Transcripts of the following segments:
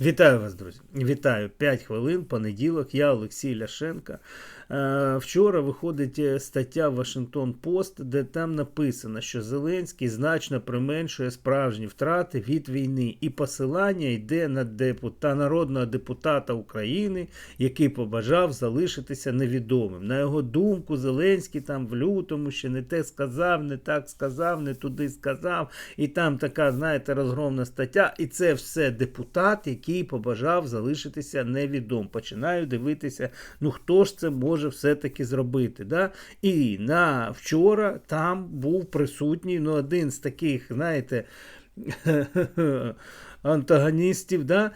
Вітаю вас, друзі. Вітаю 5 хвилин, понеділок. Я Олексій Ляшенко. Е, Вчора виходить е, стаття Вашингтон Пост, де там написано, що Зеленський значно применшує справжні втрати від війни, і посилання йде на депута народного депутата України, який побажав залишитися невідомим. На його думку, Зеленський там в лютому ще не те сказав, не так сказав, не туди сказав. І там така, знаєте, розгромна стаття. І це все депутат, який побажав залишитися невідомим. Починаю дивитися, ну хто ж це може все-таки зробити. Да? І на вчора там був присутній ну, один з таких, знаєте, антагоністів, да?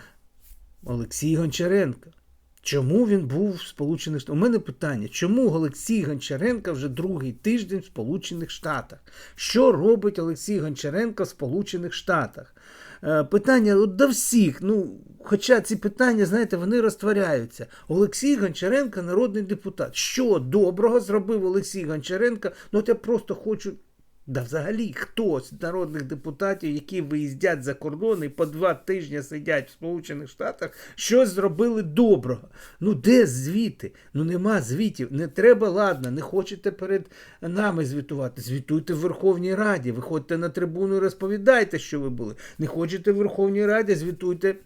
Олексій Гончаренко. Чому він був в Сполучених Штатах? У мене питання, чому Олексій Гончаренко вже другий тиждень в Сполучених Штатах? Що робить Олексій Гончаренко в Сполучених Штатах? Е, Питання от до всіх. ну, Хоча ці питання, знаєте, вони розтворяються. Олексій Гончаренко народний депутат. Що доброго зробив Олексій Гончаренко? Ну, от я просто хочу. Да взагалі хтось з народних депутатів, які виїздять за кордон і по два тижні сидять в Сполучених Штатах, щось зробили доброго. Ну де звіти? Ну нема звітів. Не треба, ладно, не хочете перед нами звітувати. Звітуйте в Верховній Раді, виходьте на трибуну і розповідайте, що ви були. Не хочете в Верховній Раді, звітуйте.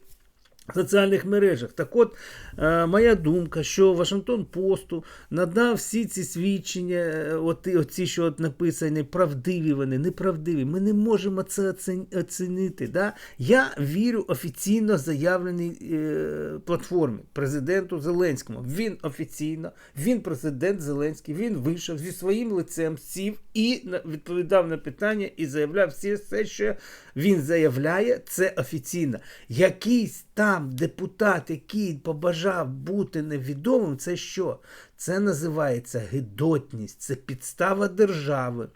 Соціальних мережах. Так от, е, моя думка, що Вашингтон Посту надав всі ці свідчення, е, оці, що от написані, правдиві вони, неправдиві. Ми не можемо це оцінити. Да? Я вірю офіційно заявленій е, платформі президенту Зеленському. Він офіційно, він президент Зеленський, він вийшов зі своїм лицем, сів і відповідав на питання і заявляв все, що він заявляє, це офіційно. Якийсь там депутат, який побажав бути невідомим, це що? Це називається гидотність, це підстава держави.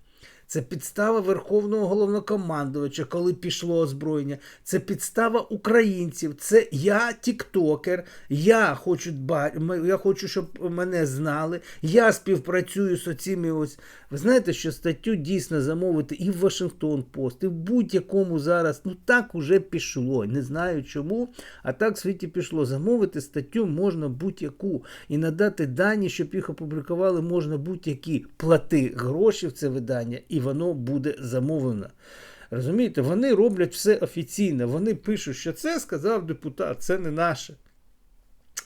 Це підстава Верховного головнокомандувача, коли пішло озброєння. Це підстава українців. Це я тіктокер. Я хочу я хочу, щоб мене знали. Я співпрацюю з оціми ось. Ви знаєте, що статтю дійсно замовити і в Вашингтон Пост, і в будь-якому зараз. Ну так уже пішло. Не знаю чому. А так в світі пішло. Замовити статтю можна будь-яку і надати дані, щоб їх опублікували, можна будь-які. Плати гроші в це видання, і воно буде замовлено. Розумієте, вони роблять все офіційно. Вони пишуть, що це сказав депутат, це не наше.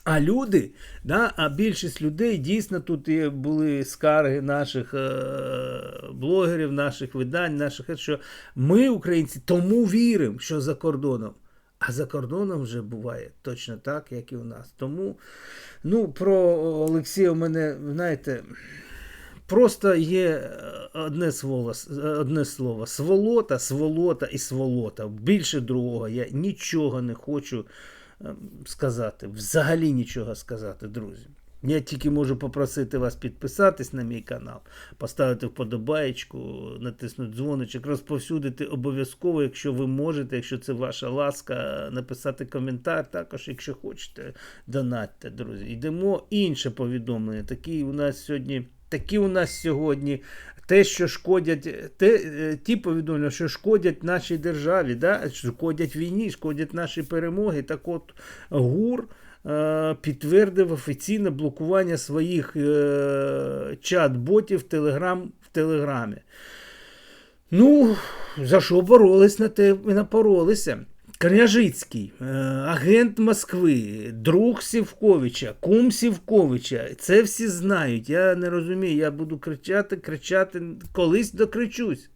А люди, да, а більшість людей дійсно тут і були скарги наших е, блогерів, наших видань, наших, що ми, українці, тому віримо, що за кордоном. А за кордоном вже буває точно так, як і у нас. Тому, ну, про Олексія у мене, знаєте, Просто є одне слово, одне слово сволота, сволота і сволота. Більше другого я нічого не хочу ем, сказати. Взагалі нічого сказати, друзі. Я тільки можу попросити вас підписатись на мій канал, поставити вподобаєчку, натиснути дзвоничок, розповсюдити обов'язково, якщо ви можете, якщо це ваша ласка, написати коментар. Також, якщо хочете, донатьте, друзі. Йдемо інше повідомлення. Такі у нас сьогодні. Такі у нас сьогодні те, що шкодять, те, е, ті повідомлення, що шкодять нашій державі, да? шкодять війні, шкодять нашій перемоги. Так от ГУР е, підтвердив офіційне блокування своїх е, чат-ботів в, Телеграм, в Телеграмі. Ну, за що боролись на те і напоролися? Княжицький, е, агент Москви, друг Сівковича, кум Сівковича. Це всі знають. Я не розумію. Я буду кричати, кричати. Колись докричусь.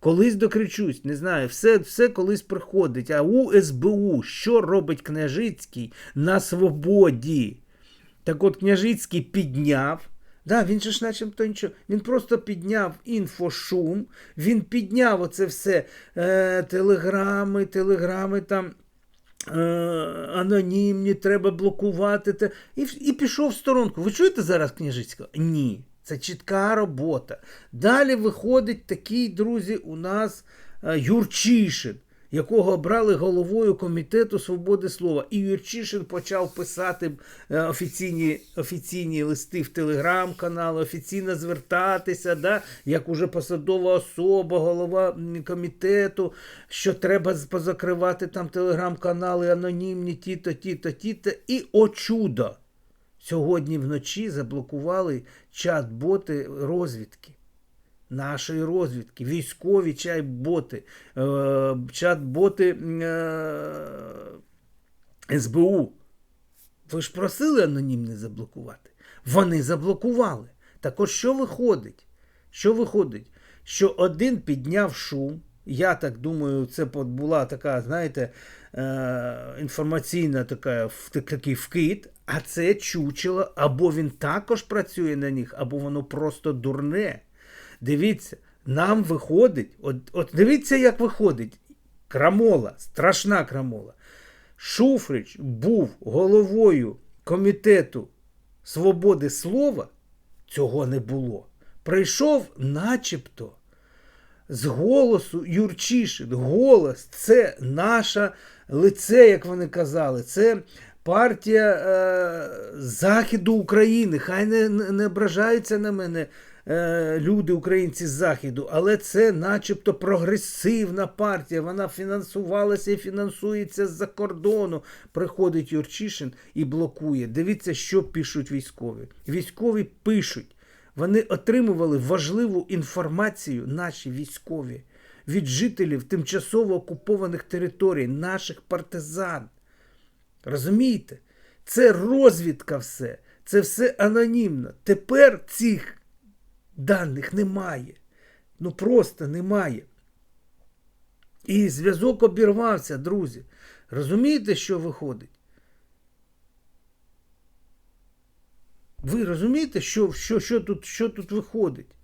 Колись докричусь, не знаю, все все колись приходить. А у СБУ що робить Княжицький на свободі? Так от Княжицький підняв. Да, він же ж начебто нічого. Він просто підняв інфошум, він підняв оце все е, телеграми, телеграми там. Е, анонімні, треба блокувати. І, і пішов в сторонку. Ви чуєте зараз Княжицького? Ні. Це чітка робота. Далі виходить такий, друзі, у нас е, Юрчишин, якого обрали головою комітету свободи слова. І Юрчишин почав писати е, офіційні, офіційні листи в телеграм-канал, офіційно звертатися, да, як уже посадова особа, голова комітету, що треба позакривати там телеграм-канали анонімні, ті-то, ті-то, ті-то. І о чудо! Сьогодні вночі заблокували чат-боти розвідки. Нашої розвідки, військові чат-боти, е, чат-боти е, СБУ. Ви ж просили анонімне заблокувати. Вони заблокували. Так от що виходить? Що виходить? Що один підняв шум. Я так думаю, це була така, знаєте, е, інформаційна така, такий вкид, а це чучело, або він також працює на них, або воно просто дурне. Дивіться, нам виходить, от, от дивіться, як виходить. Крамола, страшна крамола. Шуфрич був головою комітету свободи слова, цього не було. Прийшов начебто з голосу Юрчишин. Голос це наше лице, як вони казали. Це партія е, Західу України. Хай не, не, ображаються на мене е, люди, українці з Західу, але це начебто прогресивна партія. Вона фінансувалася і фінансується з-за кордону. Приходить Юрчишин і блокує. Дивіться, що пишуть військові. Військові пишуть. Вони отримували важливу інформацію, наші військові, від жителів тимчасово окупованих територій, наших партизан. Розумієте? Це розвідка все. Це все анонімно. Тепер цих даних немає. Ну просто немає. І зв'язок обірвався, друзі. Розумієте, що виходить? Ви розумієте, що, що, що, тут, що тут виходить?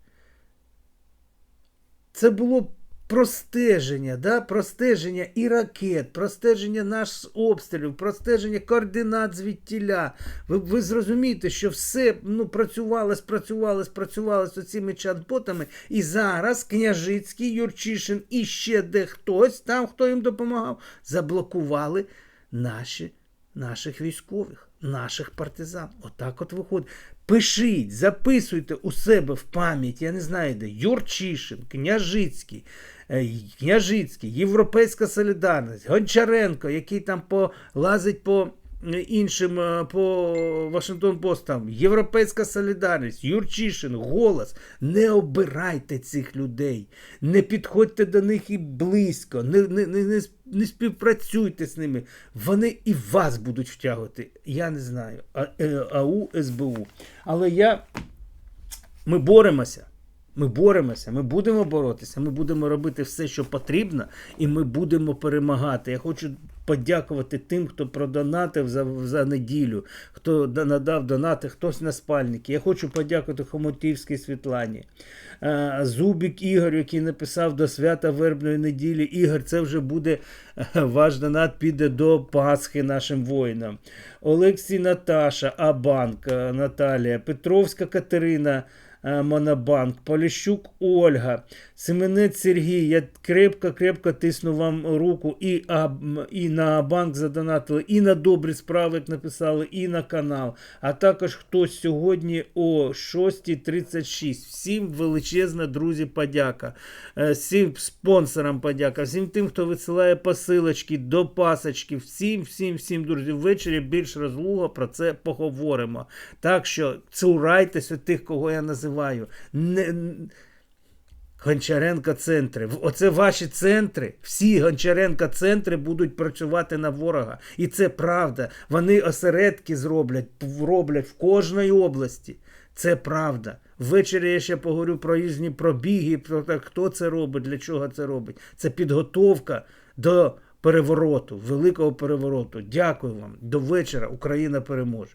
Це було простеження, да? простеження і ракет, простеження наших обстрілів, простеження координат звідтіля. Ви, ви зрозумієте, що все ну, працювало, спрацювало, спрацювало з цими чат-ботами, і зараз Княжицький, Юрчишин і ще де хтось, там, хто їм допомагав, заблокували наші, наших військових, наших партизан. Отак от виходить. Пишіть, записуйте у себе в пам'ять, я не знаю де, Юрчишин, Княжицький, е, Княжицький, Європейська Солідарність, Гончаренко, який там полазить по е, іншим, е, по Вашингтон Пост, там, Європейська Солідарність, Юрчишин, голос. Не обирайте цих людей, не підходьте до них і близько, не, не, не, не, не співпрацюйте з ними. Вони і вас будуть втягувати. Я не знаю. Е, АУ, СБУ. Але я. Ми боремося. Ми боремося, ми будемо боротися, ми будемо робити все, що потрібно, і ми будемо перемагати. Я хочу подякувати тим, хто продонатив за, за неділю, хто надав донати, хтось на спальники. Я хочу подякувати Хомотівській Світлані, е, Зубік Ігор, який написав до свята вербної неділі. Ігор, це вже буде е, ваш донат піде до Пасхи нашим воїнам. Олексій Наташа, Абанк, е, Наталія, Петровська Катерина. Е, Монобанк, Поліщук Ольга, Семенець Сергій. Я крепко-крепко тисну вам руку і, а, і на банк задонатили, і на добрі справи, написали, і на канал. А також хтось сьогодні о 6.36. Всім величезна, друзі, подяка. Е, Всім спонсорам подяка, всім тим, хто висилає посилочки до пасочки. Всім, всім, всім, друзі. Ввечері більш розлуго про це поговоримо. Так що цурайтеся тих, кого я називаю. Не... Гончаренко центри. Оце ваші центри. Всі Гончаренко центри будуть працювати на ворога. І це правда. Вони осередки зроблять, роблять в кожній області. Це правда. Ввечері я ще поговорю про різні пробіги, про те, хто це робить, для чого це робить. Це підготовка до перевороту, великого перевороту. Дякую вам. До вечора. Україна переможе.